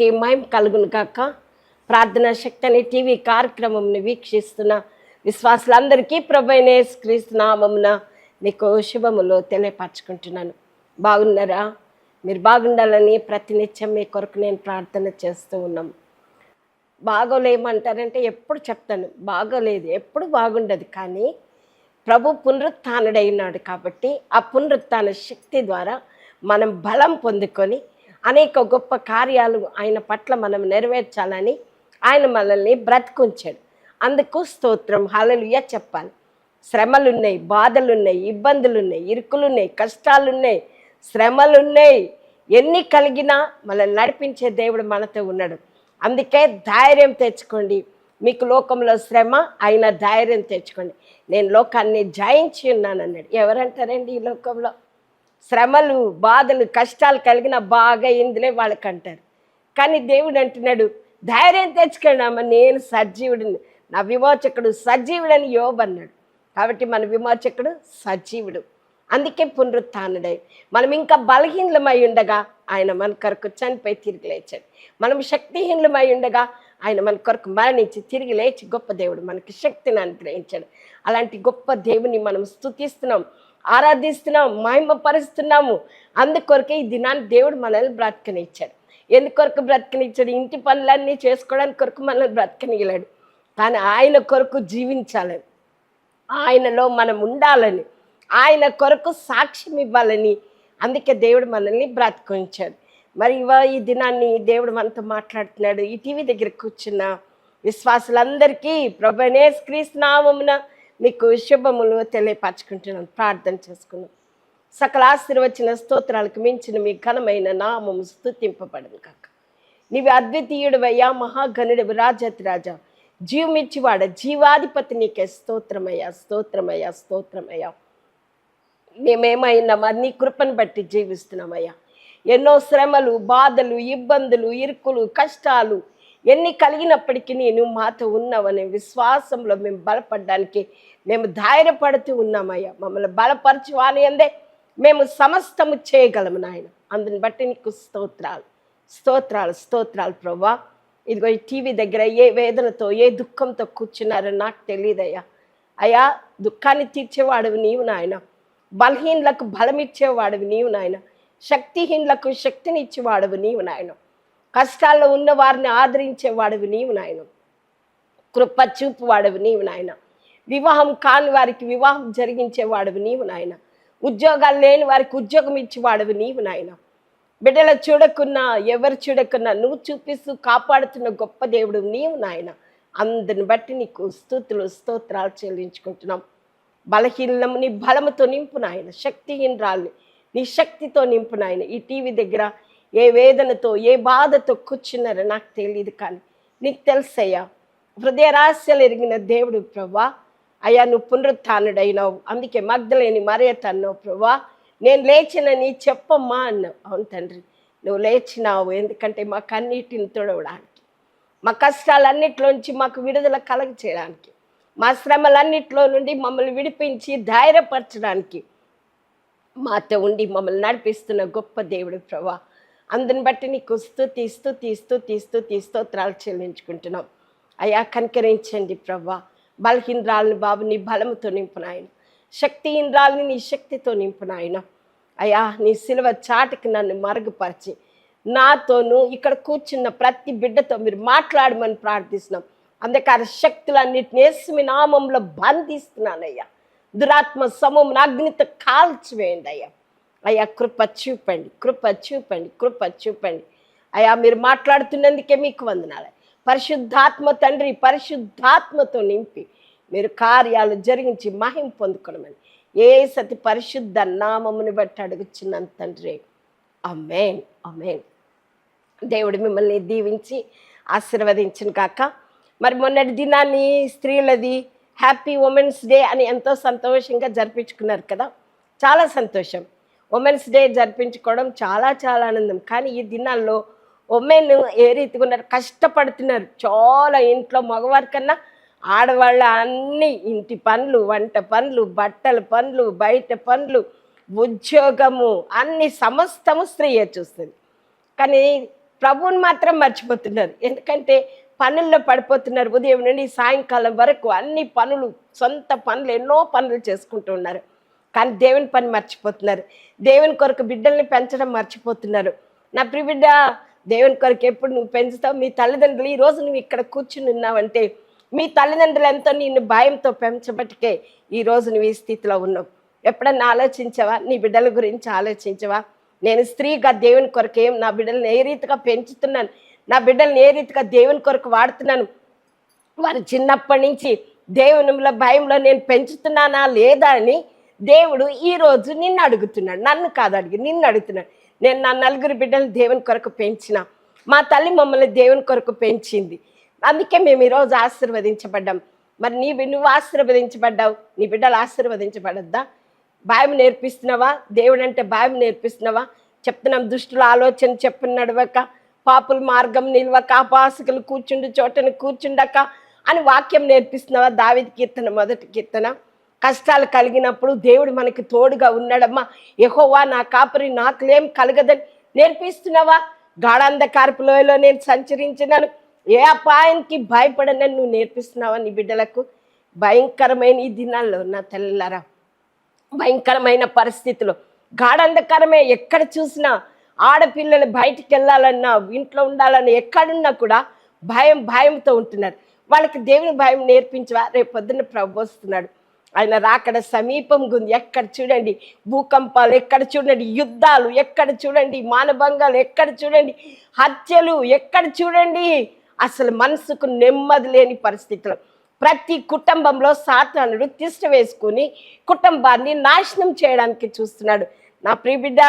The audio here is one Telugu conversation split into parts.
దేవుని కలుగును కాక ప్రార్థన శక్తి అనే టీవీ కార్యక్రమంని వీక్షిస్తున్న విశ్వాసులందరికీ ప్రభైనే క్రీస్తు నామమున మీకు శుభములు తెలియపరచుకుంటున్నాను. బాగున్నారా? మీరు బాగుండాలని ప్రతినిత్యం మీ కొరకు నేను ప్రార్థన చేస్తూ ఉన్నాం. బాగోలేమంటారంటే ఎప్పుడు చెప్తాను బాగోలేదు ఎప్పుడు బాగుండదు కానీ ప్రభు పునరుత్డైనాడు కాబట్టి ఆ పునరుత్న శక్తి ద్వారా మనం బలం పొందుకొని అనేక గొప్ప కార్యాలు ఆయన పట్ల మనం నెరవేర్చాలని ఆయన మనల్ని బ్రతికుంచాడు. అందుకు స్తోత్రం హలలుయ చెప్పాలి. శ్రమలున్నాయి బాధలున్నాయి ఇబ్బందులున్నాయి ఇరుకులున్నాయి కష్టాలున్నాయి శ్రమలున్నాయి. ఎన్ని కలిగినా మనల్ని నడిపించే దేవుడు మనతో ఉన్నాడు. అందుకే ధైర్యం తెచ్చుకోండి. మీకు లోకంలో శ్రమ అయినా ధైర్యం తెచ్చుకోండి. నేను లోకాన్ని జయించి ఉన్నాను అన్నాడు ఎవరంటారండి ఈ లోకంలో? శ్రమలు బాధలు కష్టాలు కలిగిన బాగా ఇందులే వాళ్ళకి అంటారు. కానీ దేవుడు అంటున్నాడు ధైర్యం తెచ్చుకోండి అమ్మ నేను సజీవుడిని. నా విమోచకుడు సజీవుడని యోబు అన్నాడు. కాబట్టి మన విమోచకుడు సజీవుడు. అందుకే పునరుత్డై. మనం ఇంకా బలహీనమై ఉండగా ఆయన మన కొరకు చనిపోయి తిరిగి లేచాడు. మనం శక్తిహీనమై ఉండగా ఆయన మన కొరకు మరణించి తిరిగి లేచి గొప్ప దేవుడు మనకి శక్తిని అనుగ్రహించాడు. అలాంటి గొప్ప దేవుని మనం స్తుతిస్తున్నాం. ఆరాధిస్తున్నాం మహిమపరుస్తున్నాము. అందుకొరకే ఈ దినాన్ని దేవుడు మనల్ని బ్రతకనిచ్చాడు. ఎందుకొరకు బ్రతకనిచ్చాడు? ఇంటి పనులన్నీ చేసుకోవడానికి కొరకు మనల్ని బ్రతకనిగలాడు కానీ ఆయన కొరకు జీవించాలని ఆయనలో మనం ఉండాలని ఆయన కొరకు సాక్ష్యం ఇవ్వాలని అందుకే దేవుడు మనల్ని బ్రతికించాడు మరి ఇవ ఈ దినాన్ని దేవుడు మనతో మాట్లాడుతున్నాడు. ఈ టీవీ దగ్గర కూర్చున్న విశ్వాసులందరికీ ప్రభనే నామమున మీకు శుభములు తెలియపరచుకుంటున్నాను. ప్రార్థన చేసుకున్నాను సకల ఆశీర్వచన స్తోత్రాలకు మించిన మీ ఘనమైన నామము స్థుతింపబడదు కాక నీవి అద్వితీయుడవయ్యా మహాగణుడు రాజతి రాజా జీవమిచ్చివాడ జీవాధిపతి నీకే స్తోత్రమయ్యా స్తోత్రమయ్యా స్తోత్రమయ్యా. మేమేమైనా నీ కృపను బట్టి జీవిస్తున్నామయ్యా. ఎన్నో శ్రమలు బాధలు ఇబ్బందులు ఇరుకులు కష్టాలు ఎన్ని కలిగినప్పటికీ నేను మాతో ఉన్నావనే విశ్వాసంలో మేము బలపడడానికి మేము ధైర్యపడుతూ ఉన్నామయ్యా. మమ్మల్ని బలపరచు అందే మేము సమస్తము చేయగలము నాయన. అందుని బట్టి నీకు స్తోత్రాలు. స్తోత్రాలు స్తోత్రాలు ప్రభా ఇదిగో ఈ టీవీ దగ్గర ఏ వేదనతో ఏ దుఃఖంతో కూర్చున్నారో నాకు తెలియదయ్యా. అయ్యా దుఃఖాన్ని తీర్చేవాడు నీవు నాయన. బలహీనులకు బలమిచ్చేవాడివి నీవు నాయన. శక్తిహీనులకు శక్తినిచ్చేవాడివి నీవు నాయన. కష్టాల్లో ఉన్న వారిని ఆదరించేవాడివి నీవు నాయన. కృప చూపువాడివి నీవు నాయన. వివాహం కాని వారికి వివాహం జరిగించేవాడివి నీవు నాయన. ఉద్యోగాలు లేని వారికి ఉద్యోగం ఇచ్చేవాడివి నీవు నాయన. బిడ్డల చూడకున్నా ఎవరు చూడకున్నా నువ్వు చూపిస్తూ కాపాడుతున్న గొప్ప దేవుడు నీవు నాయన. అందరిని బట్టి నీకు స్తోత్రులు స్తోత్రాలు చెల్లించుకుంటున్నాం. బలహీనం నీ బలముతో నింపు నాయన. శక్తిహీనరాల్ని నీ శక్తితో నింపు నాయన. ఈ టీవీ దగ్గర ఏ వేదనతో ఏ బాధతో కూర్చున్నారో నాకు తెలియదు కానీ నీకు తెలుసయ్యా హృదయ రహస్యాలు ఎరిగిన దేవుడు ప్రభా. అయ్యా నువ్వు పునరుత్డైనావు అందుకే మగ్ధలేని మర్యాద అన్నావు ప్రభా. నేను లేచినని చెప్పమ్మా అన్నావు. అవును తండ్రి నువ్వు లేచినావు ఎందుకంటే మా కన్నీటిని తొడవడానికి మా కష్టాలన్నిటిలోంచి మాకు విడుదల కలగ చేయడానికి మా శ్రమలన్నిటిలో నుండి మమ్మల్ని విడిపించి ధైర్యపరచడానికి మాతో ఉండి మమ్మల్ని నడిపిస్తున్న గొప్ప దేవుడు ప్రభా. అందుని బట్టి నీకు తీస్తూ తీస్తూ తీస్తూ తీస్తూ స్తోత్రాలు చెల్లించుకుంటున్నాం అయ్యా కనికరించండి ప్రభా. బలహీనరాలని బాబు నీ బలముతో నింపునాయన శక్తిహీనరాలని నీ శక్తితో నింపునాయన అయ్యా నీ సిలువ చాటుకి నన్ను మరుగుపరిచి నాతోనూ ఇక్కడ కూర్చున్న ప్రతి బిడ్డతో మీరు మాట్లాడమని ప్రార్థిస్తున్నాం. అంధకార శక్తులన్నిటిని వేసి నామంలో బంధిస్తున్నానయ్యా. దురాత్మ సమూహం అగ్నితో కాల్చివేయండి అయ్యా. అయ్యా కృప చూపండి కృప చూపండి కృప చూపండి. అయ్యా మీరు మాట్లాడుతున్నందుకే మీకు వందనాలు. పరిశుద్ధాత్మ తండ్రి పరిశుద్ధాత్మతో నింపి మీరు కార్యాలు జరిగించి మహిం పొందుకోవడమని ఏ సతి పరిశుద్ధ నామముని బట్టి అడుగుచున్నాను తండ్రి. అమేన్ అమేన్ దేవుడు మిమ్మల్ని దీవించి ఆశీర్వదించిన కాక మరి మొన్నటి దినాన్ని స్త్రీలది హ్యాపీ ఉమెన్స్ డే అని ఎంతో సంతోషంగా జరిపించుకున్నారు కదా. చాలా సంతోషం. ఉమెన్స్ డే జరిపించుకోవడం చాలా చాలా ఆనందం. కానీ ఈ దినాల్లో ఉమెన్ ఏ రీతిగా ఉన్నారు కష్టపడుతున్నారు. చాలా ఇంట్లో మగవారి కన్నా ఆడవాళ్ళ అన్ని ఇంటి పనులు వంట పనులు బట్టల పనులు బయట పనులు ఉద్యోగము అన్ని సమస్తము స్త్రీయే చూస్తుంది. కానీ ప్రభువుని మాత్రం మర్చిపోతున్నారు. ఎందుకంటే పనుల్లో పడిపోతున్నారు. ఉదయం నుండి సాయంకాలం వరకు అన్ని పనులు సొంత పనులు ఎన్నో పనులు చేసుకుంటూ ఉన్నారు. కానీ దేవుని పని మర్చిపోతున్నారు. దేవుని కొరకు బిడ్డల్ని పెంచడం మర్చిపోతున్నారు. నా ప్రిబిడ్డ దేవుని కొరకు ఎప్పుడు నువ్వు పెంచుతావు? మీ తల్లిదండ్రులు ఈరోజు నువ్వు ఇక్కడ కూర్చుని ఉన్నావంటే మీ తల్లిదండ్రులు ఎంతో నిన్ను భయంతో పెంచబట్టికే ఈ రోజు నువ్వు ఈ స్థితిలో ఉన్నావు. ఎప్పుడన్నా ఆలోచించవా? నీ బిడ్డల గురించి ఆలోచించవా? నేను స్త్రీగా దేవుని కొరకు ఏం నా బిడ్డలను ఏ రీతిగా పెంచుతున్నాను? నా బిడ్డలను ఏ రీతిగా దేవుని కొరకు వాడుతున్నాను? వారు చిన్నప్పటి నుంచి దేవునిలో భయంలో నేను పెంచుతున్నానా లేదా అని దేవుడు ఈరోజు నిన్ను అడుగుతున్నాడు నన్ను కాదు అడిగి నిన్ను అడుగుతున్నాడు. నేను నా నలుగురు బిడ్డలు దేవుని కొరకు పెంచిన మా తల్లి మమ్మల్ని దేవుని కొరకు పెంచింది. అందుకే మేము ఈరోజు ఆశీర్వదించబడ్డాం. మరి నీ నువ్వు ఆశీర్వదించబడ్డావు? నీ బిడ్డలు ఆశీర్వదించబడద్దా? భయం నేర్పిస్తున్నావా? దేవుడు అంటే భయం నేర్పిస్తున్నావా? చెప్తున్నాం దుష్టుల ఆలోచన చెప్పు నడవక పాపుల మార్గం నిల్వక పాసుకులు కూర్చుండు చోటను కూర్చుండక అని వాక్యం నేర్పిస్తున్నావా? దావిది కీర్తన మొదటి కీర్తన. కష్టాలు కలిగినప్పుడు దేవుడు మనకి తోడుగా ఉన్నాడమ్మా. ఎహోవా నా కాపరి నాకులేం కలగదని నేర్పిస్తున్నావా? గాఢాంధకారపు లోయలో నేను సంచరించినాను. ఏ అపాయానికి భయపడనని నువ్వు నేర్పిస్తున్నావా నీ బిడ్డలకు? భయంకరమైన ఈ దినాల్లో నా తెల్లరా భయంకరమైన పరిస్థితులు. గాఢంధకరమే ఎక్కడ చూసినా ఆడపిల్లలు బయటికి వెళ్ళాలన్నా ఇంట్లో ఉండాలన్నా ఎక్కడున్నా కూడా భయం భయంతో ఉంటున్నారు. వాళ్ళకి దేవుని భయం నేర్పించవా? రేపు పొద్దున్న ప్రభు వస్తున్నాడు. ఆయన రాకడ సమీపం ఉంది ఎక్కడ చూడండి? భూకంపాలు ఎక్కడ చూడండి? యుద్ధాలు ఎక్కడ చూడండి? మానభంగాలు ఎక్కడ చూడండి? హత్యలు ఎక్కడ చూడండి? అసలు మనసుకు నెమ్మది లేని పరిస్థితులు. ప్రతి కుటుంబంలో సాతానుడు తిష్ట వేసుకుని కుటుంబాన్ని నాశనం చేయడానికి చూస్తున్నాడు. నా ప్రియబిడ్డ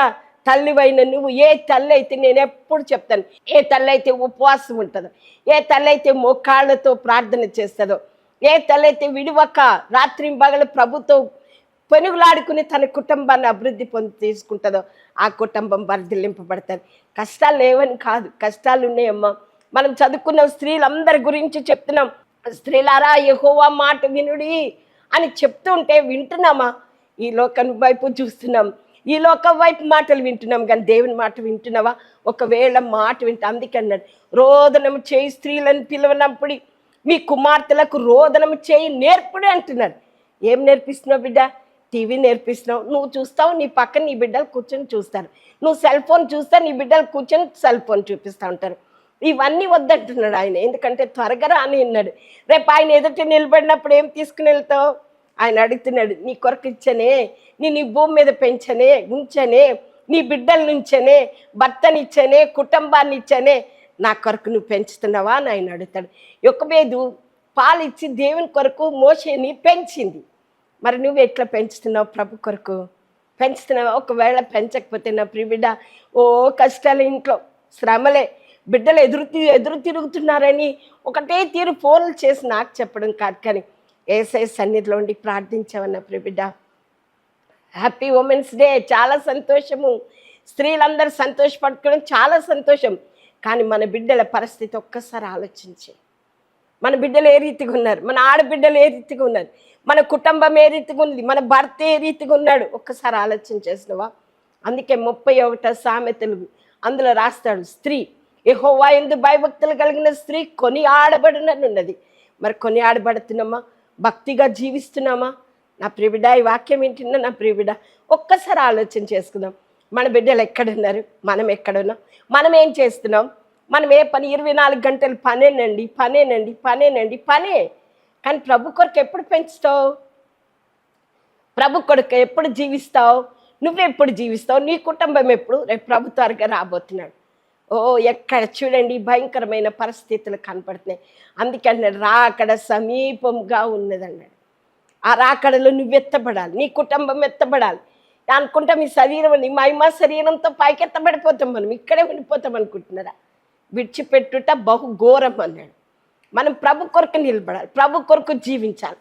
తల్లివైన నువ్వు ఏ తల్లి అయితే నేను ఎప్పుడు చెప్తాను ఏ తల్లి అయితే ఉపవాసం ఉంటుందో ఏ తల్లి అయితే మోకాళ్ళతో ప్రార్థన చేస్తుందో ఏ తలైతే విడివక రాత్రి పగలు ప్రభుత్వం పెనుగులాడుకుని తన కుటుంబాన్ని అభివృద్ధి పొంది తీసుకుంటుందో ఆ కుటుంబం వర్ధిల్లింపబడుతుంది. కష్టాలు లేవని కాదు కష్టాలు ఉన్నాయమ్మా. మనం చదువుకున్న స్త్రీలందరి గురించి చెప్తున్నాం. స్త్రీలారా ఎహోవా మాట వినుడి అని చెప్తుంటే వింటున్నామా? ఈ లోకం వైపు చూస్తున్నాం. ఈ లోకం వైపు మాటలు వింటున్నాం కానీ దేవుని మాట వింటున్నావా? ఒకవేళ మాట వింటా అందుకన్నాడు రోదనం చేయి స్త్రీలను పిలవనప్పుడు మీ కుమార్తెలకు రోదనం చేయి నేర్పుడు అంటున్నాడు. ఏం నేర్పిస్తున్నావు బిడ్డ? టీవీ నేర్పిస్తున్నావు. నువ్వు చూస్తావు నీ పక్కన నీ బిడ్డలు కూర్చొని చూస్తారు. నువ్వు సెల్ ఫోన్ చూస్తే నీ బిడ్డలు కూర్చొని సెల్ ఫోన్ చూపిస్తూ ఉంటారు. ఇవన్నీ వద్దంటున్నాడు ఆయన. ఎందుకంటే త్వరగా రాని అన్నాడు. రేపు ఆయన ఎదుట నిలబడినప్పుడు ఏం తీసుకుని వెళ్తావు? ఆయన అడుగుతున్నాడు నీ కొరకు ఇచ్చనే నేను ఈ భూమి మీద పెంచనే ఉంచనే నీ బిడ్డల నుంచనే భర్తనిచ్చనే కుటుంబాన్ని ఇచ్చనే నా కొరకు నువ్వు పెంచుతున్నావా అని ఆయన అడుగుతాడు. యొక్కబేదు పాలిచ్చి దేవుని కొరకు మోసేని పెంచింది. మరి నువ్వు ఎట్లా పెంచుతున్నావు ప్రభు కొరకు? పెంచుతున్నావా? ఒకవేళ పెంచకపోతే నా ప్రియబిడ్డ ఓ కష్టాలు ఇంట్లో శ్రమలే బిడ్డలు ఎదురు తి- ఎదురు తిరుగుతున్నారని ఒకటే తీరు ఫోన్లు చేసి నాకు చెప్పడం కాదు కానీ ఏసఐ సన్నిధిలో ఉండి ప్రార్థించావన్న ప్రియ బిడ్డ హ్యాపీ ఉమెన్స్ డే చాలా సంతోషము. స్త్రీలందరూ సంతోషపడుకోవడం చాలా సంతోషం. కానీ మన బిడ్డల పరిస్థితి ఒక్కసారి ఆలోచించి. మన బిడ్డలు ఏ రీతిగా ఉన్నారు? మన ఆడబిడ్డలు ఏ రీతిగా ఉన్నారు? మన కుటుంబం ఏ రీతిగా ఉంది? మన భర్త ఏ రీతిగా ఉన్నాడు? ఒక్కసారి ఆలోచన చేసినవా అందుకే ముప్పై ఒకటో సామెతలు అందులో రాస్తాడు స్త్రీ యెహోవా ఎందు భయభక్తులు కలిగిన స్త్రీ కొని ఆడబడినన్నది మరి కొని ఆడబడుతున్నామా? భక్తిగా జీవిస్తున్నామా? నా ప్రివిడ ఈ వాక్యం వింటున్నా నా ప్రివిడ ఒక్కసారి ఆలోచన చేసుకుందాం. మన బిడ్డలు ఎక్కడున్నారు? మనం ఎక్కడున్నాం? మనం ఏం చేస్తున్నాం? మనం ఏ పని? ఇరవై నాలుగు గంటలు పనేనండి పనేనండి పనేనండి పనే. కానీ ప్రభు కొరకు ఎప్పుడు పెంచుతావు? ప్రభు కొడుకు ఎప్పుడు జీవిస్తావు? నువ్వెప్పుడు జీవిస్తావు? నీ కుటుంబం ఎప్పుడు? రేపు ప్రభు త్వరగా రాబోతున్నాడు. ఓ ఎక్కడ చూడండి భయంకరమైన పరిస్థితులు కనపడుతున్నాయి. అందుకే అన్నాడు రాకడ సమీపంగా ఉన్నదన్నాడు. ఆ రాకడలో నువ్వు ఎత్తబడాలి నీ కుటుంబం ఎత్తబడాలి. అనుకుంటా మీ శరీరం నీ మహిమ శరీరంతో పైకెత్తబడిపోతాం మనం. ఇక్కడే ఉండిపోతాం అనుకుంటున్నారా? విడిచిపెట్టుట బహు ఘోరం అన్నాడు. మనం ప్రభు కొరకు నిలబడాలి. ప్రభు కొరకు జీవించాలి.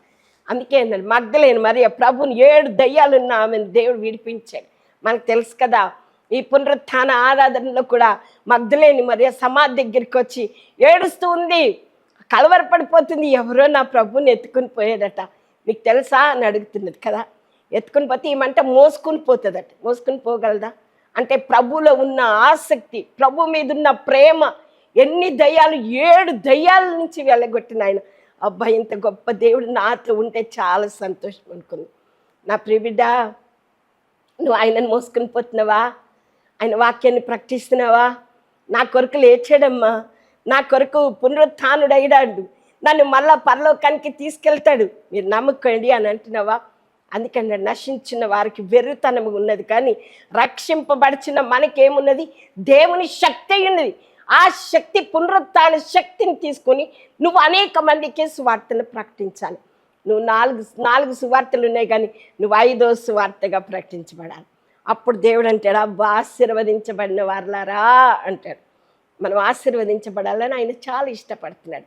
అందుకే అన్నాడు మగ్ధలేను మరి ప్రభుని ఏడు దయ్యాలున్న ఆమెను దేవుడు విడిపించాడు. మనకు తెలుసు కదా ఈ పునరుత్థాన ఆరాధనలో కూడా మగ్ధలేని మరి సమాధి దగ్గరికి వచ్చి ఏడుస్తూ ఉంది. కలవరపడిపోతుంది. ఎవరో నా ప్రభుని ఎత్తుకుని పోయాడట. మీకు తెలుసా? అని అడుగుతున్నది కదా. ఎత్తుకుని పోతే ఈమంట మోసుకుని పోతుందట. మోసుకుని పోగలదా? అంటే ప్రభులో ఉన్న ఆసక్తి ప్రభు మీద ఉన్న ప్రేమ ఎన్ని దయ్యాలు ఏడు దయ్యాల నుంచి వెళ్ళగొట్టిన ఆయన. అబ్బా ఇంత గొప్ప దేవుడు నాతో ఉంటే చాలా సంతోషం అనుకుంది. నా ప్రియబిడ్డ నువ్వు ఆయనను మోసుకుని పోతున్నావా? ఆయన వాక్యాన్ని ప్రకటిస్తున్నావా? నా కొరకు లేచాడమ్మా. నా కొరకు పునరుత్డయ్యాడు నన్ను మళ్ళా పరలోకానికి తీసుకెళ్తాడు. మీరు నమ్మకండి అని అంటున్నావా? అందుకని నశించిన వారికి వెర్రితనం ఉన్నది. కానీ రక్షింపబడిచిన మనకేమున్నది? దేవుని శక్తి ఉన్నది. ఆ శక్తి పునరుత్న శక్తిని తీసుకొని నువ్వు అనేక మందికి సువార్తను ప్రకటించాలి. నువ్వు నాలుగు నాలుగు సువార్తలు ఉన్నాయి కానీ నువ్వు ఐదో సువార్తగా ప్రకటించబడాలి. అప్పుడు దేవుడు అంటాడు అబ్బా ఆశీర్వదించబడిన వారులారా అంటాడు. మనం ఆశీర్వదించబడాలని ఆయన చాలా ఇష్టపడుతున్నాడు.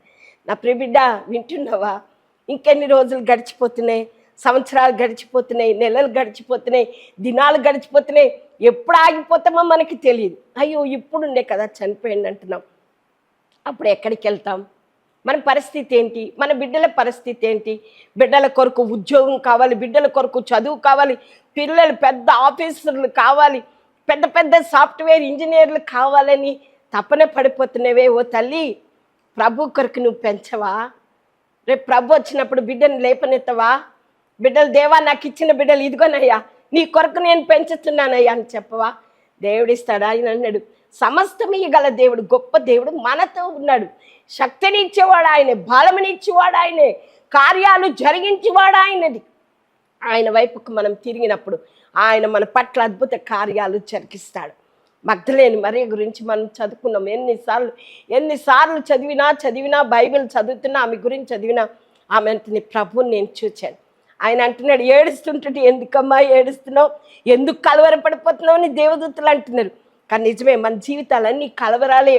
నా ప్రిబిడ్డ వింటున్నావా? ఇంకెన్ని రోజులు గడిచిపోతున్నాయి? సంవత్సరాలు గడిచిపోతున్నాయి నెలలు గడిచిపోతున్నాయి దినాలు గడిచిపోతున్నాయి. ఎప్పుడు ఆగిపోతామో మనకి తెలియదు. అయ్యో ఇప్పుడుండే కదా చనిపోయింది అంటున్నాం. అప్పుడు ఎక్కడికి వెళ్తాం? మన పరిస్థితి ఏంటి? మన బిడ్డల పరిస్థితి ఏంటి? బిడ్డల కొరకు ఉద్యోగం కావాలి బిడ్డల కొరకు చదువు కావాలి పిల్లలు పెద్ద ఆఫీసర్లు కావాలి పెద్ద పెద్ద సాఫ్ట్వేర్ ఇంజనీర్లు కావాలని తపన పడిపోతున్నవే. ఓ తల్లి ప్రభు కొరకు నువ్వు పెంచవా? రేపు ప్రభు వచ్చినప్పుడు బిడ్డను లేపనెత్తవా? బిడ్డలు దేవా నాకు ఇచ్చిన బిడ్డలు ఇదిగోనయ్యా నీ కొరకు నేను పెంచుతున్నానయ్యా అని చెప్పవా? దేవుడిస్తాడా? ఆయన అన్నాడు సమస్తం గల దేవుడు గొప్ప దేవుడు మనతో ఉన్నాడు. శక్తిని ఇచ్చేవాడు ఆయనే బలముని ఇచ్చేవాడు ఆయనే కార్యాలు జరిగించేవాడు ఆయనది. ఆయన వైపుకు మనం తిరిగినప్పుడు ఆయన మన పట్ల అద్భుత కార్యాలు జరిగిస్తాడు. మగ్ధలేని మరియ గురించి మనం చదువుకున్నాం. ఎన్నిసార్లు ఎన్నిసార్లు చదివినా చదివినా బైబిల్ చదువుతున్నా ఆమె గురించి చదివినా ఆమె ప్రభు నేను చూచాను. ఆయన అంటున్నాడు ఏడుస్తుంటే ఎందుకమ్మా ఏడుస్తున్నావు? ఎందుకు కలవరపడిపోతున్నావు అని దేవదూతలు అంటున్నారు. కానీ నిజమే మన జీవితాలన్నీ కలవరాలే.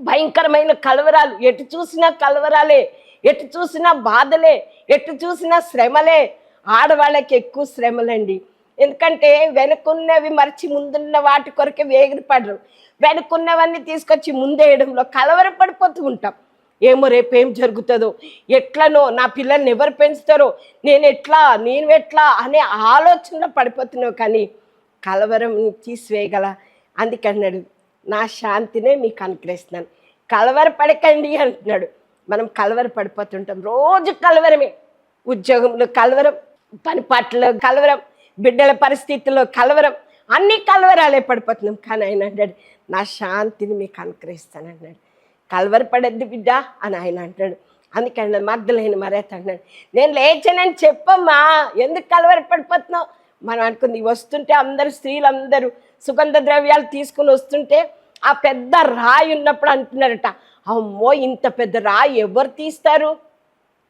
భయంకరమైన కలవరాలు. ఎటు చూసినా కలవరాలే. ఎటు చూసినా బాధలే. ఎటు చూసినా శ్రమలే. ఆడవాళ్ళకి ఎక్కువ శ్రమలండి. ఎందుకంటే వెనుకున్నవి మరచి ముందున్న వాటి కొరకే వేగిరపడరు వెనుకున్నవన్నీ తీసుకొచ్చి ముందేయడంలో కలవరపడిపోతూ ఉంటాం. ఏమో రేపు ఏం జరుగుతుందో ఎట్లనో నా పిల్లల్ని ఎవరు పెంచుతారో నేను ఎట్లా నేను ఎట్లా అనే ఆలోచనలో పడిపోతున్నావు కానీ కలవరం తీసివేయగల. అందుకన్నాడు నా శాంతినే మీకు అనుగ్రహిస్తున్నాను. కలవర పడకండి అంటున్నాడు. మనం కలవర పడిపోతుంటాం. రోజు కలవరమే. ఉద్యోగంలో కలవరం పని పాటలో కలవరం బిడ్డల పరిస్థితుల్లో కలవరం అన్ని కలవరాలే పడిపోతున్నాం. కానీ ఆయన అన్నాడు నా శాంతిని మీకు అనుగ్రహిస్తాను అన్నాడు. కలవరపడద్దు బిడ్డ అని ఆయన అంటాడు. అందుకని మగ్ధులైన మరేత అన్నాడు నేను లేచానని చెప్పమ్మా ఎందుకు కలవరపడిపోతున్నావు? మనం అనుకుంది వస్తుంటే అందరూ స్త్రీలందరూ సుగంధ ద్రవ్యాలు తీసుకుని వస్తుంటే ఆ పెద్ద రాయి ఉన్నప్పుడు అంటున్నారట అమ్మో ఇంత పెద్ద రాయి ఎవరు తీస్తారు?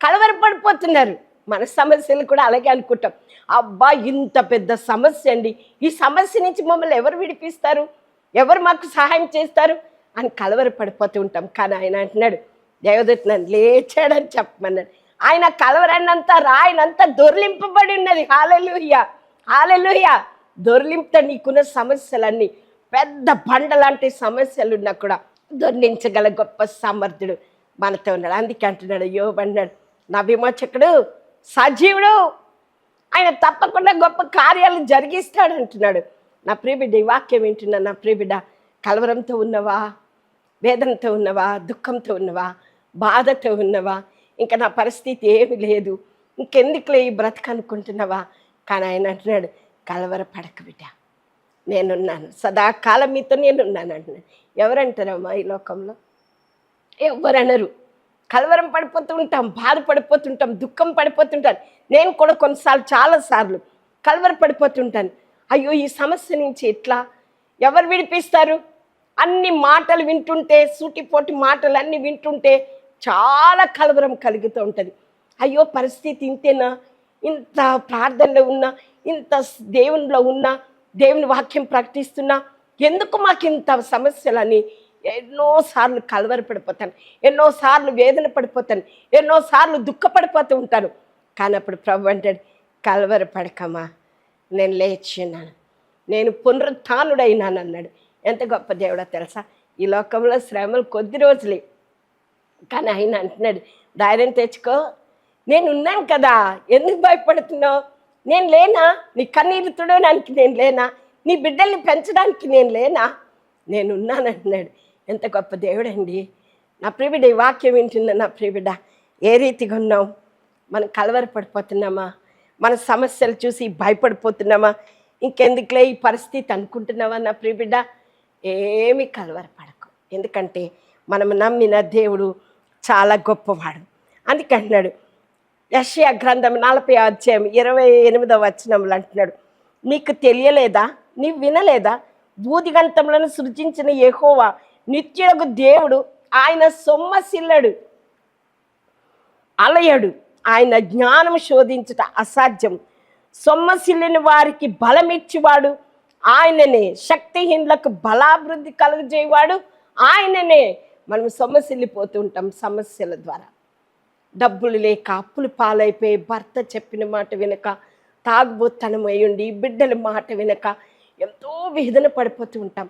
కలవరపడిపోతున్నారు. మన సమస్యలు కూడా అలాగే అనుకుంటాం. అబ్బా ఇంత పెద్ద సమస్య అండి. ఈ సమస్య నుంచి మమ్మల్ని ఎవరు విడిపిస్తారు? ఎవరు మాకు సహాయం చేస్తారు? అని కలవరపడిపోతూ ఉంటాం. కానీ ఆయన అంటున్నాడు దేవదూత నన్ను లేచాడని చెప్పమన్నాడు. ఆయన కలవరన్నంత రాయనంతా దొర్లింపబడి ఉన్నది. హాలెలుయ్య హాలెలుయ్య దొర్లింపుతో నీకున్న సమస్యలన్నీ పెద్ద బండ లాంటి సమస్యలు ఉన్నా కూడా దొర్లించగల గొప్ప సమర్థుడు మనతో ఉన్నాడు. అందుకే అంటున్నాడు యో అన్నాడు నా విమోచకుడు సజీవుడు ఆయన తప్పకుండా గొప్ప కార్యాలు జరిగిస్తాడు అంటున్నాడు నా ప్రియబిడ్డ ఈ వాక్యం వింటున్నా నా ప్రియబిడ్డ కలవరంతో ఉన్నవా? వేదనతో ఉన్నవా దుఃఖంతో ఉన్నవా బాధతో ఉన్నవా? ఇంకా నా పరిస్థితి ఏమి లేదు. ఇంకెందుకులే ఈ బ్రతక అనుకుంటున్నావా? కానీ ఆయన అంటున్నాడు కలవర పడక బిడ్డ. నేనున్నాను. సదాకాలం మీతో నేనున్నాను అంటున్నాను ఎవరంటారమ్మా ఈ లోకంలో? ఎవరనరు. కలవరం పడిపోతూ ఉంటాం బాధపడిపోతుంటాం దుఃఖం పడిపోతుంటాను నేను కూడా కొన్నిసార్లు చాలాసార్లు కలవర పడిపోతుంటాను అయ్యో ఈ సమస్య నుంచి ఎట్లా? ఎవరు విడిపిస్తారు? అన్ని మాటలు వింటుంటే సూటిపోటి మాటలు అన్ని వింటుంటే చాలా కలవరం కలుగుతూ ఉంటుంది. అయ్యో పరిస్థితి ఇంతేనా? ఇంత ప్రార్థనలో ఉన్నా ఇంత దేవునిలో ఉన్నా దేవుని వాక్యం ప్రకటిస్తున్నా ఎందుకు మాకు ఇంత సమస్యలని ఎన్నోసార్లు కలవరపడిపోతాను ఎన్నోసార్లు వేదన పడిపోతాను ఎన్నోసార్లు దుఃఖపడిపోతూ ఉంటాను. కానీ అప్పుడు ప్రభు అంటాడు కలవరపడకమ్మా నేను లేచున్నాను నేను పునరుత్డైనాను అన్నాడు ఎంత గొప్ప దేవుడో తెలుసా? ఈ లోకంలో శ్రమలు కొద్ది రోజులే. కానీ ఆయన అంటున్నాడు ధైర్యం తెచ్చుకో. నేను ఉన్నాను కదా. ఎందుకు భయపడుతున్నావు? నేను లేనా? నీ కన్నీరు తుడవడానికి నేను లేనా? నీ బిడ్డల్ని పెంచడానికి నేను లేనా? నేను ఉన్నానంటున్నాడు ఎంత గొప్ప దేవుడండి. నా ప్రియబిడ్డ ఈ వాక్యం వింటున్న నా ప్రియబిడ్డ ఏ రీతిగా ఉన్నాం మనం కలవరపడిపోతున్నామా? మన సమస్యలు చూసి భయపడిపోతున్నామా? ఇంకెందుకులే ఈ పరిస్థితి అనుకుంటున్నావా నా ప్రియబిడ్డ ఏమి కలవరపడకు. ఎందుకంటే మనం నమ్మిన దేవుడు చాలా గొప్పవాడు. అందుకంటున్నాడు యషయా గ్రంథం నలభై అధ్యాయం ఇరవై ఎనిమిదవ వచనంలో అంటున్నాడు నీకు తెలియలేదా? నీవు వినలేదా? బూదిగంతములను సృజించిన ఎహోవా నిత్యులకు దేవుడు ఆయన సొమ్మసిల్లడు. అలయడు. ఆయన జ్ఞానం శోధించుట అసాధ్యం. సొమ్మసిల్లిన వారికి బలమిచ్చివాడు ఆయననే శక్తిహీనులకు బలాభివృద్ధి కలుగజేయవాడు. ఆయననే మనం సొమ్మసిల్లిపోతూ ఉంటాం సమస్యల ద్వారా. డబ్బులు లేక అప్పులు పాలైపోయి భర్త చెప్పిన మాట వినక తాగుబోతనం అయ్యుండి బిడ్డల మాట వినక ఎంతో వేదన పడిపోతూ ఉంటాం.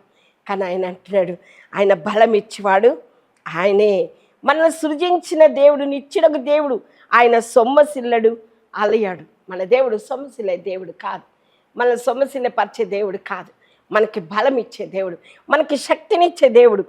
కానీ ఆయన అంటున్నాడు ఆయన బలం ఇచ్చేవాడు ఆయనే మనల్ని సృజించిన దేవుడు నిచ్చిడకు దేవుడు. ఆయన సొమ్మసిల్లడు అలయాడు. మన దేవుడు సొమ్మసిల్లే దేవుడు కాదు. మన సొమ్మసిల్ల పరిచే దేవుడు కాదు. మనకి బలం ఇచ్చే దేవుడు. మనకి శక్తినిచ్చే దేవుడు.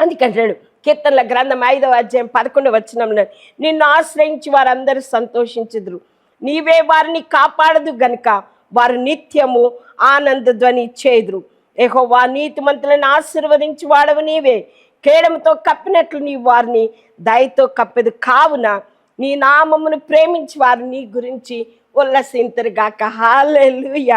అందుకంటాడు కీర్తనల గ్రంథం ఐదవ అధ్యాయం పదకొండు వచ్చిన నిన్ను ఆశ్రయించి వారందరూ సంతోషించదురు. నీవే వారిని కాపాడదు గనుక వారు నిత్యము ఆనంద ధ్వని చేదురు. ఏహోవా నీతిమంతులను ఆశీర్వదించి వాడవు నీవే. కేడముతో కప్పినట్లు నీ వారిని దయతో కప్పెదు. కావున నీ నామమును ప్రేమించి వారు నీ గురించి ఉల్లసింతరుగాక హాలెలుయ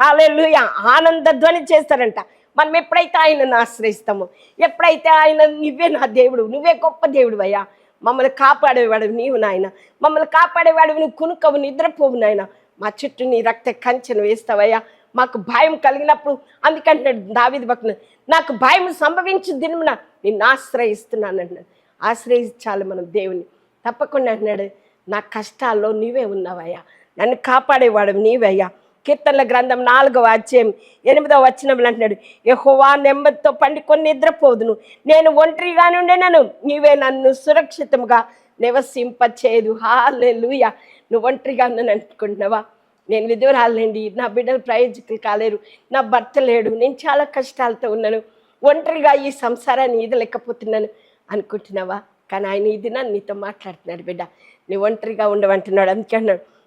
హాలెలుయ ఆనంద ధ్వని చేస్తారంట. మనం ఎప్పుడైతే ఆయనను ఆశ్రయిస్తామో ఎప్పుడైతే ఆయన నువ్వే నా దేవుడు నువ్వే గొప్ప దేవుడు అయ్యా. మమ్మల్ని కాపాడేవాడు నీవు నాయన. మమ్మల్ని కాపాడేవాడు నువ్వు కునుకవు నిద్రపోవు నాయన. మా చుట్టూ నీ రక్త కంచెను వేస్తావయ్యా. మాకు భయం కలిగినప్పుడు అందుకంటున్నాడు దావిది భక్తులు నాకు భయం సంభవించు దినమున నిన్ను ఆశ్రయిస్తున్నాను అన్నాడు ఆశ్రయించాలి మనం దేవుని తప్పకుండా అన్నాడు నా కష్టాల్లో నీవే ఉన్నావయ్యా. నన్ను కాపాడేవాడు నీవయ్యా. కీర్తనల గ్రంథం నాలుగవ అధ్యాయం ఎనిమిదవ వచనంలో అంటున్నాడు యహోవా నెమ్మదితో పండుకొని నిద్రపోదును. నేను ఒంటరిగానే ఉండేనను నీవే నన్ను సురక్షితంగా నివసింపచేయదు హాలెలుయ. నువ్వు ఒంటరిగా ఉన్నాను అనుకుంటున్నావా? నేను విధురాలండి నా బిడ్డలు ప్రయోజకులు కాలేరు. నా భర్త లేడు. నేను చాలా కష్టాలతో ఉన్నాను. ఒంటరిగా ఈ సంసారాన్ని ఈదలేకపోతున్నాను అనుకుంటున్నావా? కానీ ఆయన ఇది నన్ను నీతో మాట్లాడుతున్నాడు బిడ్డ. నువ్వు ఒంటరిగా ఉండవంటున్నాడు. అందుకే అన్నాడు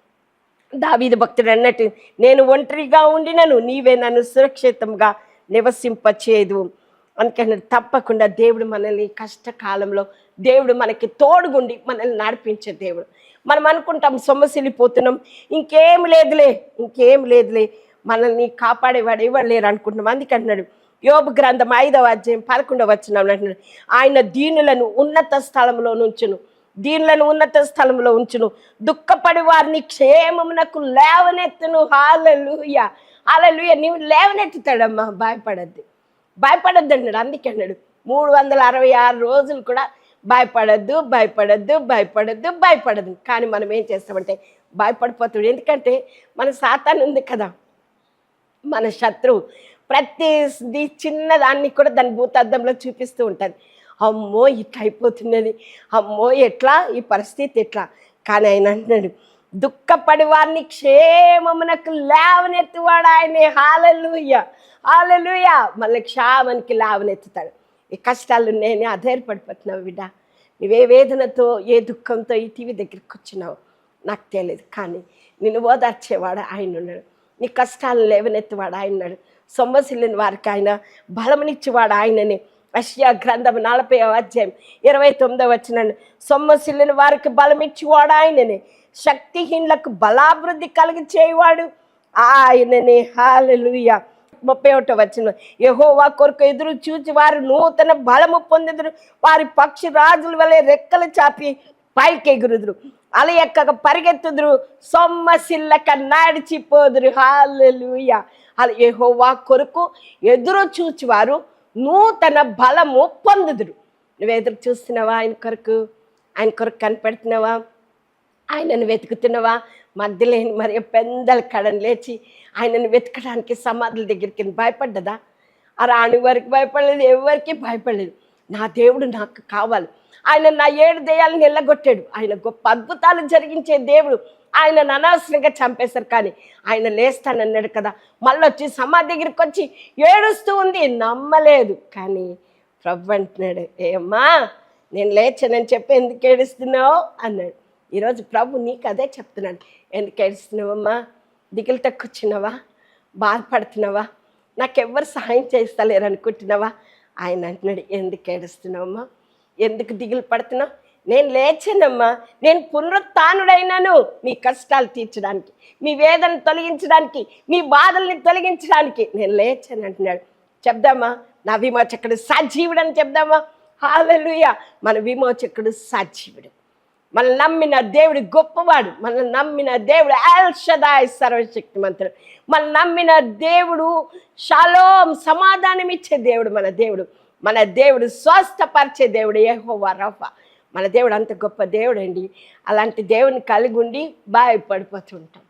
దావీదు భక్తుడు అన్నట్టు నేను ఒంటరిగా ఉండినను నీవే నన్ను సురక్షితంగా నివసింపచేయదు అందుకని తప్పకుండా దేవుడు మనల్ని కష్టకాలంలో దేవుడు మనకి తోడుగుండి మనల్ని నడిపించే దేవుడు. మనం అనుకుంటాం సొమ్మసిల్లిపోతున్నాం ఇంకేం లేదులే ఇంకేం లేదులే మనల్ని కాపాడేవాడు ఎవరు లేరు అనుకుంటున్నాం. అందుకంటున్నాడు యోబు గ్రంథం ఐదవ అధ్యాయం పదకొండవ వచ్చిన అంటున్నాడు ఆయన దీనులను ఉన్నత స్థలంలో నుంచును దీనిలను ఉన్నత స్థలంలో ఉంచును. దుఃఖపడి వారిని క్షేమమునకు లేవనెత్తును. హాలలుయ. హాలలుయ. నీవు లేవనెత్తుతాడమ్మా. భయపడద్దు. భయపడద్దు అన్నాడు అందుకే అన్నాడు. మూడు వందల అరవై ఆరు రోజులు కూడా భయపడద్దు భయపడద్దు భయపడద్దు భయపడద్దు. కానీ మనం ఏం చేస్తామంటే భయపడిపోతాడు ఎందుకంటే మన సాతాన్ ఉంది కదా. మన శత్రువు ప్రతిది చిన్నదాన్ని కూడా దాని భూతార్థంలో చూపిస్తూ ఉంటుంది. అమ్మో ఇట్లా అయిపోతున్నది అమ్మో ఎట్లా? ఈ పరిస్థితి ఎట్లా? కానీ ఆయన అంటున్నాడు దుఃఖపడి వారిని క్షేమమునకు లేవనెత్తువాడు ఆయనే. హాలలుయ! హాలలుయ! మళ్ళీ క్షేమానికి లేవనెత్తుతాడు. ఈ కష్టాలు నేను అధైర్యపడిపోతున్నావు బిడ్డ. నువ్వే వేదనతో ఏ దుఃఖంతో ఈ టీవీ దగ్గరికి వచ్చినావు నాకు తెలియదు. కానీ నిన్ను ఓదార్చేవాడు ఆయన ఉన్నాడు. నీ కష్టాలను లేవనెత్తువాడు ఆయన ఉన్నాడు. సొమ్మసిల్లిన వారికి ఆయన బలమునిచ్చేవాడు ఆయననే. అష్యా గ్రంథం నలభై అధ్యాయం ఇరవై తొమ్మిదో వచ్చినండి సొమ్మసిల్లిన వారికి బలమిచ్చేవాడు ఆయననే. శక్తిహీనులకు బలాభివృద్ధి కలిగి చేయవాడు ఆయననే. హాలలుయ ముప్పై ఒకటో వచ్చిన యహోవా కొరకు ఎదురు చూచి వారు నూతన బలము పొందెదురు. వారి పక్షి రాజుల వలె రెక్కలు చాపి పైకి ఎగురుదురు. అలయక్కగా పరిగెత్తుదురు. సొమ్మసిల్లక నడిచిపోదురు. హాలలుయ అలా యహోవా కొరకు ఎదురు చూచి వారు నూతన బలము పొందుదురు నువ్వు ఎదురు చూస్తున్నావా ఆయన కొరకు? ఆయన కొరకు కనిపెడుతున్నావా? ఆయనను వెతుకుతున్నావా? మధ్యలేని మరి పెందల కడని లేచి ఆయనను వెతకడానికి సమాధుల దగ్గరికి భయపడ్డదా? ఆ రాణి వారికి భయపడలేదు ఎవరికి భయపడలేదు. నా దేవుడు నాకు కావాలి. ఆయన నా ఏడు దయ్యాలను నిల్లగొట్టాడు ఆయన గొప్ప అద్భుతాలు జరిగించే దేవుడు ఆయన అనవసరంగా చంపేశారు కానీ ఆయన లేస్తానన్నాడు కదా. మళ్ళీ వచ్చి సమాధి దగ్గరికి వచ్చి ఏడుస్తూ ఉంది. నమ్మలేదు. కానీ ప్రభు అంటున్నాడు ఏమ్మా నేను లేచానని చెప్పి ఎందుకు ఏడుస్తున్నావు? అన్నాడు. ఈరోజు ప్రభు నీకు అదే చెప్తున్నాడు. ఎందుకు ఏడుస్తున్నావమ్మా? దిగులు తక్కువచ్చినావా? బాధపడుతున్నావా? నాకెవ్వరు సహాయం చేస్తలేరు అనుకుంటున్నావా ఆయన అంటున్నాడు ఎందుకు ఏడుస్తున్నావమ్మా? ఎందుకు దిగులు పడుతున్నావు? నేను లేచానమ్మా నేను పునరుత్డైనాను మీ కష్టాలు తీర్చడానికి మీ వేదన తొలగించడానికి మీ బాధల్ని తొలగించడానికి నేను లేచాను అంటున్నాడు చెప్దామా? నా విమోచకుడు సజీవుడు అని చెప్దామా? హాలలుయ! మన విమోచకుడు సజీవుడు. మనల్ని నమ్మిన దేవుడు గొప్పవాడు. మనల్ని నమ్మిన దేవుడు అల్ షదాయ్ సర్వశక్తిమంతుడు. మన నమ్మిన దేవుడు షాలోం సమాధానం ఇచ్చే దేవుడు మన దేవుడు. మన దేవుడు స్వస్థపరిచే దేవుడు ఏహో రఫా మన దేవుడు అంత గొప్ప దేవుడు అండి అలాంటి దేవుని కలిగి ఉండి భయపడిపోతుంటాం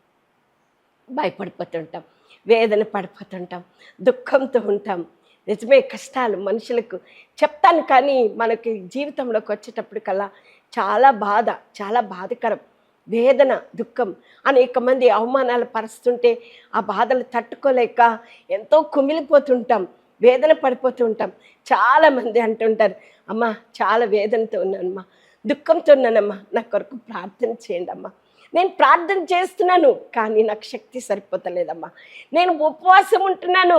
భయపడిపోతుంటాం వేదన పడిపోతుంటాం. దుఃఖంతో ఉంటాం. నిజమే కష్టాలు మనుషులకు చెప్తాను కానీ మనకి జీవితంలోకి వచ్చేటప్పటికల్లా చాలా బాధ చాలా బాధకరం. వేదన దుఃఖం అనేక మంది అవమానాలు పరుస్తుంటే ఆ బాధలు తట్టుకోలేక ఎంతో కుమిలిపోతుంటాం. వేదన పడిపోతూ ఉంటాం. చాలామంది అంటుంటారు అమ్మా చాలా వేదనతో ఉన్నానమ్మా దుఃఖంతో ఉన్నానమ్మా నా కొరకు ప్రార్థన చేయండి అమ్మా. నేను ప్రార్థన చేస్తున్నాను కానీ నాకు శక్తి సరిపోతలేదమ్మా. నేను ఉపవాసం ఉంటున్నాను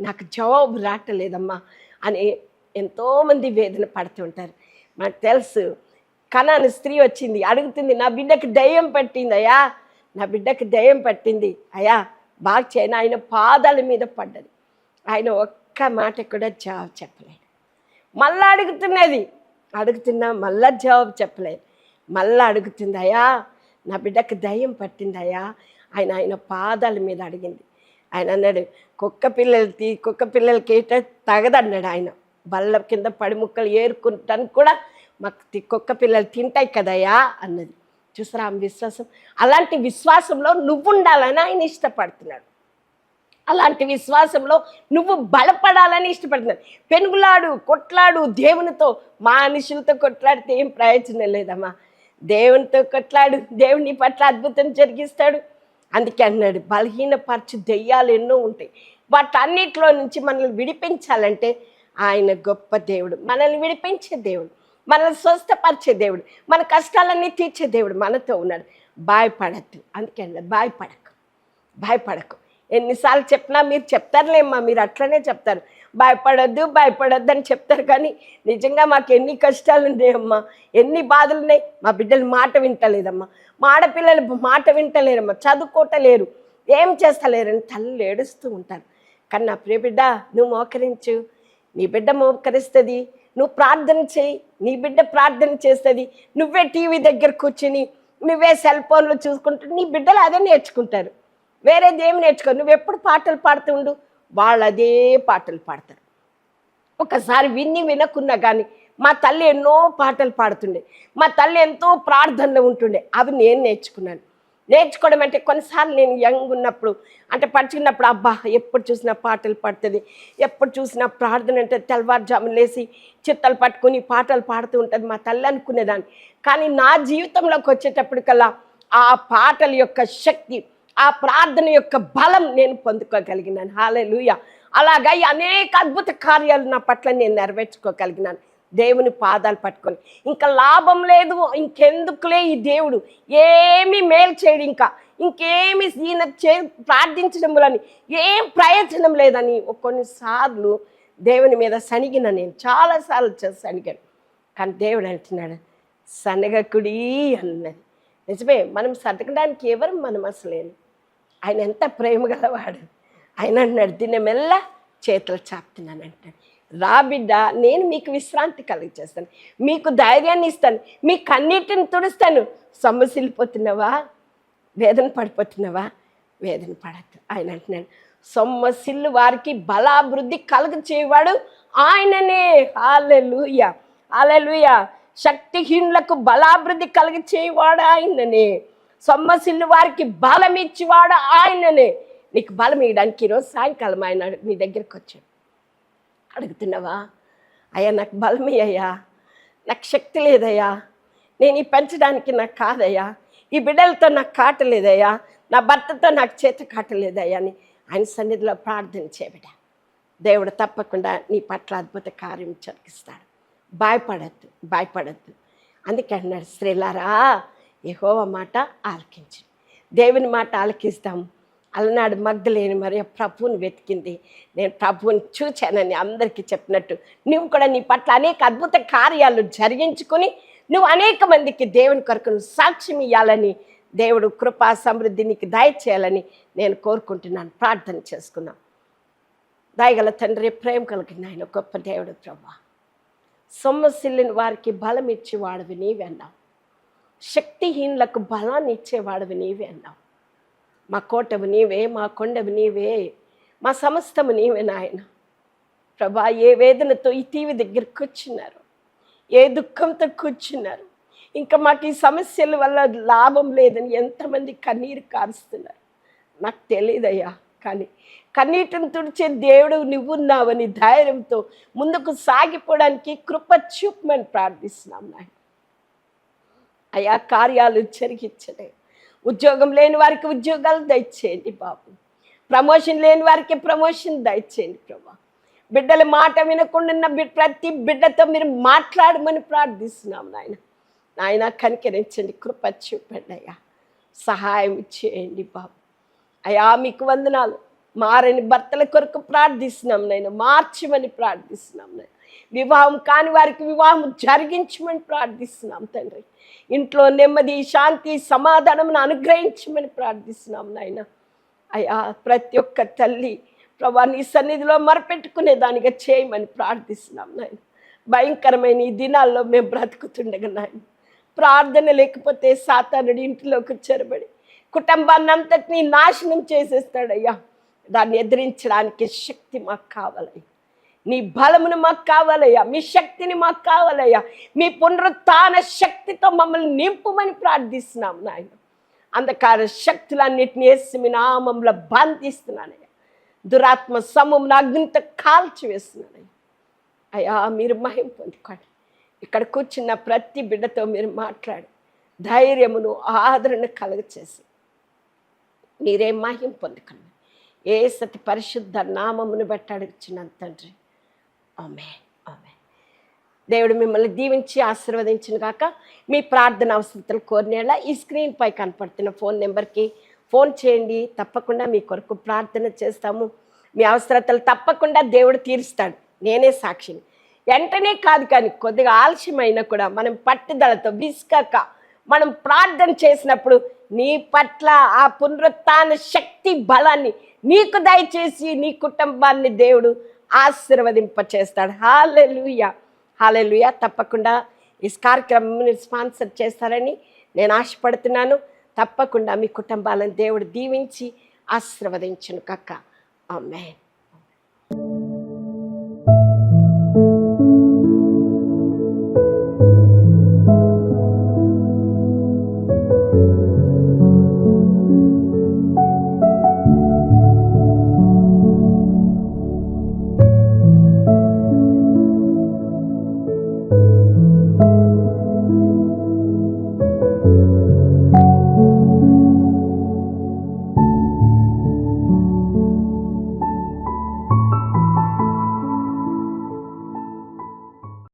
నాకు జవాబు రావట్లేదమ్మా. అని ఎంతోమంది వేదన పడుతుంటారు మనకు తెలుసు కనాను స్త్రీ వచ్చింది అడుగుతుంది నా బిడ్డకి దయ్యం పట్టింది అయ్యా నా బిడ్డకి దయ్యం పట్టింది అయ్యా బాగా చేయను ఆయన పాదాల మీద పడ్డది. ఆయన ఒక్క మాట కూడా జవాబు చెప్పలేదు. మళ్ళా అడుగుతున్నది. అడుగుతున్నా మళ్ళా జవాబు చెప్పలేదు. మళ్ళా అడుగుతుందయ్యా నా బిడ్డకి దయ్యం పట్టిందయ్యా ఆయన ఆయన పాదాల మీద అడిగింది. ఆయన అన్నాడు కుక్క పిల్లలు తీ కుక్క పిల్లలకి ఏట తగదన్నాడు ఆయన. బల్ల కింద పడి ముక్కలు ఏరుకుంటానికి కూడా మాకు తి- కుక్క పిల్లలు తింటాయి కదయ్యా అన్నది. చూసారా ఆమె విశ్వాసం? అలాంటి విశ్వాసంలో నువ్వు ఉండాలని ఆయన ఇష్టపడుతున్నాడు. అలాంటి విశ్వాసంలో నువ్వు బలపడాలని ఇష్టపడుతున్నాను పెనుగులాడు కొట్లాడు దేవునితో మనుషులతో కొట్లాడితే ఏం ప్రయోజనం లేదమ్మా. దేవునితో కొట్లాడు దేవుని పట్ల అద్భుతం జరిగిస్తాడు. అందుకే అన్నాడు బలహీనపరచు దెయ్యాలు ఎన్నో ఉంటాయి. వాటన్నిటిలో నుంచి మనల్ని విడిపించాలంటే ఆయన గొప్ప దేవుడు మనల్ని విడిపించే దేవుడు మనల్ని స్వస్థపరిచే దేవుడు మన కష్టాలన్నీ తీర్చే దేవుడు మనతో ఉన్నాడు. భయపడద్దు. అందుకే అన్నాడు భయపడకు. భయపడకు. ఎన్నిసార్లు చెప్పినా మీరు చెప్తారులేమ్మా మీరు అట్లనే చెప్తారు. భయపడొద్దు భయపడొద్దు అని చెప్తారు. కానీ నిజంగా మాకు ఎన్ని కష్టాలు ఉన్నాయమ్మా ఎన్ని బాధలు ఉన్నాయి. మా బిడ్డలు మాట వింటలేదమ్మా. మా ఆడపిల్లలు మాట వింటలేరమ్మా చదువుకోటలేరు ఏం చేస్తలేరని తల్లి ఏడుస్తూ ఉంటారు. కానీ నా ప్రియ బిడ్డ నువ్వు మోకరించు. నీ బిడ్డ మోకరిస్తుంది. నువ్వు ప్రార్థన చేయి. నీ బిడ్డ ప్రార్థన చేస్తుంది. నువ్వే టీవీ దగ్గర కూర్చుని నువ్వే సెల్ ఫోన్లో చూసుకుంటూ నీ బిడ్డలు అదే నేర్చుకుంటారు. వేరేది ఏమి నేర్చుకో నువ్వు ఎప్పుడు పాటలు పాడుతుండు వాళ్ళు అదే పాటలు పాడతారు. ఒకసారి విని వినకున్నా కానీ మా తల్లి ఎన్నో పాటలు పాడుతుండే. మా తల్లి ఎంతో ప్రార్థనలో ఉంటుండే. అవి నేను నేర్చుకున్నాను. నేర్చుకోవడం అంటే కొన్నిసార్లు నేను యంగ్ ఉన్నప్పుడు అంటే పడుచుకున్నప్పుడు అబ్బా ఎప్పుడు చూసినా పాటలు పాడుతుంది. ఎప్పుడు చూసినా ప్రార్థన అంటే తెల్లవారుజామున లేచి చిత్తలు పట్టుకుని పాటలు పాడుతూ ఉంటుంది మా తల్లి అనుకునేదాన్ని. కానీ నా జీవితంలోకి వచ్చేటప్పటికల్లా ఆ పాటల యొక్క శక్తి ఆ ప్రార్థన యొక్క బలం నేను పొందుకోగలిగినాను. హాలే అలాగా అనేక అద్భుత కార్యాలు నా పట్ల నేను నెరవేర్చుకోగలిగినాను. దేవుని పాదాలు పట్టుకొని. ఇంకా లాభం లేదు ఇంకెందుకులే ఈ దేవుడు? ఏమి మేలు చేయడు ఇంకా. ఇంకేమి ఈయన చే ప్రార్థించడంలని ఏం ప్రయోజనం లేదని కొన్నిసార్లు దేవుని మీద సనిగిన నేను చాలాసార్లు చేసి సనిగాను. కానీ దేవుడు అంటున్నాడు సనగకుడి అన్నది. నిజమే మనం సతకడానికి ఎవరు మనం అసలేను ఆయన ఎంత ప్రేమ గలవాడు. ఆయన అన్నాడు దీన్ని మెల్ల చేతులు చాపుతున్నాను అంటాడు. రా బిడ్డ నేను మీకు విశ్రాంతి కలిగజేస్తాను మీకు ధైర్యాన్ని ఇస్తాను. మీ కన్నీటిని తుడుస్తాను. సొమ్మసిల్లిపోతున్నావా? వేదన పడిపోతున్నావా? వేదన పడద్దు ఆయన అంటున్నాడు. సొమ్మసిల్లు వారికి బలాభివృద్ధి కలుగు చేయవాడు ఆయననే. హాలెలుయ. హాలెలుయా. శక్తిహీనులకు బలాభివృద్ధి కలిగించేవాడు ఆయననే. సొమ్మసిల్లు వారికి బలం ఇచ్చేవాడు ఆయననే. నీకు బలం ఇవ్వడానికి ఈరోజు సాయంకాలం ఆయన నీ దగ్గరికి వచ్చాడు. అడుగుతున్నావా? అయ్యా నాకు బలమే అయ్యా నాకు శక్తి లేదయ్యా. నేను ఈ పెంచడానికి నాకు కాదయ్యా. ఈ బిడ్డలతో నాకు కాటలేదయ్యా నా భర్తతో నాకు చేత కాటలేదయ్యా అని ఆయన సన్నిధిలో ప్రార్థన చేయబిడ దేవుడు తప్పకుండా నీ పట్ల అద్భుత కార్యం జరిగిస్తాడు. భయపడద్దు భయపడద్దు. అందుకే అన్నాడు స్త్రీలారా యెహోవ మాట ఆలకించి దేవుని మాట ఆలకిస్తాం. అలనాడు మగ్ధలేని మరి ప్రభువుని వెతికింది. నేను ప్రభువుని చూచానని అందరికీ చెప్పినట్టు నువ్వు కూడా నీ పట్ల అనేక అద్భుత కార్యాలు జరిగించుకొని నువ్వు అనేక మందికి దేవుని కొరకు నువ్వు సాక్ష్యం ఇవ్వాలని దేవుడు కృపా సమృద్ధి నీకు దయచేయాలని నేను కోరుకుంటున్నాను. ప్రార్థన చేసుకున్నాను దయగల తండ్రి ప్రేమ కలిగిన ఆయన గొప్ప దేవుడు ప్రభా. సొమ్మసిల్లిన వారికి బలం ఇచ్చేవాడివి నీవే అన్నావు. శక్తిహీనులకు బలాన్ని ఇచ్చేవాడివి నీవే అన్నావు. మా కోటవి నీవే మా కొండవి నీవే మా సమస్తము నీవే నాయన. ప్రభా ఏ వేదనతో ఈ టీవీ దగ్గర కూర్చున్నారు ఏ దుఃఖంతో కూర్చున్నారు? ఇంకా మాకు ఈ సమస్యల వల్ల లాభం లేదని ఎంతమంది కన్నీరు కారుస్తున్నారు? నాకు తెలియదయ్యా కానీ కన్నీటిని తుడిచే దేవుడు నువ్వున్నావని ధైర్యంతో ముందుకు సాగిపోవడానికి కృప చూపమని ప్రార్థిస్తున్నాం నాయన. అయా కార్యాలు జరిగించలే. ఉద్యోగం లేని వారికి ఉద్యోగాలు దయచేయండి బాబు. ప్రమోషన్ లేని వారికి ప్రమోషన్ దయచేయండి ప్రభా. బిడ్డల మాట వినకుండా ఉన్న ప్రతి బిడ్డతో మీరు మాట్లాడమని ప్రార్థిస్తున్నాం నాయన. నాయన కనికరించండి కృప చూపండి అయ్యా. సహాయం చేయండి బాబు. అయా మీకు వందనాలు. మారని భర్తల కొరకు ప్రార్థిస్తున్నాం నేను మార్చమని ప్రార్థిస్తున్నాం నేను వివాహం కాని వారికి వివాహం జరిగించమని ప్రార్థిస్తున్నాం తండ్రి. ఇంట్లో నెమ్మది శాంతి సమాధానం అనుగ్రహించమని ప్రార్థిస్తున్నాం నాయన. అయ్యా ప్రతి ఒక్క తల్లి ప్రభా నీ సన్నిధిలో మరపెట్టుకునే దానిగా చేయమని ప్రార్థిస్తున్నాం నాయన. భయంకరమైన ఈ దినాల్లో మేము బ్రతుకుతుండగా నాయన. ప్రార్థన లేకపోతే సాతానుడి ఇంటిలోకి చెరబడి కుటుంబాన్ని అంతటినీ నాశనం చేసేస్తాడయ్యా. దాన్ని ఎదిరించడానికి శక్తి మాకు కావాలయ్యా. నీ బలమును మాకు కావాలయ్యా. మీ శక్తిని మాకు కావాలయ్యా. మీ పునరుత్న శక్తితో మమ్మల్ని నింపుమని ప్రార్థిస్తున్నాం నాయన. అంధకార శక్తులన్నిటిని వేసి మీ నామంలో బంధిస్తున్నానయ్యా. దురాత్మ సమూహం అగ్నితో కాల్చి వేస్తున్నానయ్యా. అయ్యా మీరు మహిం పొందుకోండి. ఇక్కడ కూర్చున్న ప్రతి బిడ్డతో మీరు మాట్లాడి ధైర్యమును ఆదరణ కలగచేసి మీరే మహిం పొందుకండి. ఏ సతి పరిశుద్ధ నామమును బట్టి అడుగుచున్నాను తండ్రి. ఆమె ఆమె దేవుడు మిమ్మల్ని దీవించి ఆశీర్వదించిన కాక మీ ప్రార్థన అవసరతలు కోరినేలా ఈ స్క్రీన్ పై కనపడుతున్న ఫోన్ నెంబర్కి ఫోన్ చేయండి. తప్పకుండా మీ కొరకు ప్రార్థన చేస్తాము. మీ అవసరతలు తప్పకుండా దేవుడు తీరుస్తాడు. నేనే సాక్షిని. వెంటనే కాదు కానీ కొద్దిగా ఆలస్యమైనా కూడా మనం పట్టుదలతో బిస్కాక మనం ప్రార్థన చేసినప్పుడు నీ పట్ల ఆ పునరుత్న శక్తి బలాన్ని నీకు దయచేసి నీ కుటుంబాన్ని దేవుడు ఆశీర్వదింపచేస్తాడు. హాలెలుయ. హాలెలుయ. తప్పకుండా ఈ కార్యక్రమం స్పాన్సర్ చేస్తారని నేను ఆశపడుతున్నాను. తప్పకుండా మీ కుటుంబాలను దేవుడు దీవించి ఆశీర్వదించును కక్క ఆమె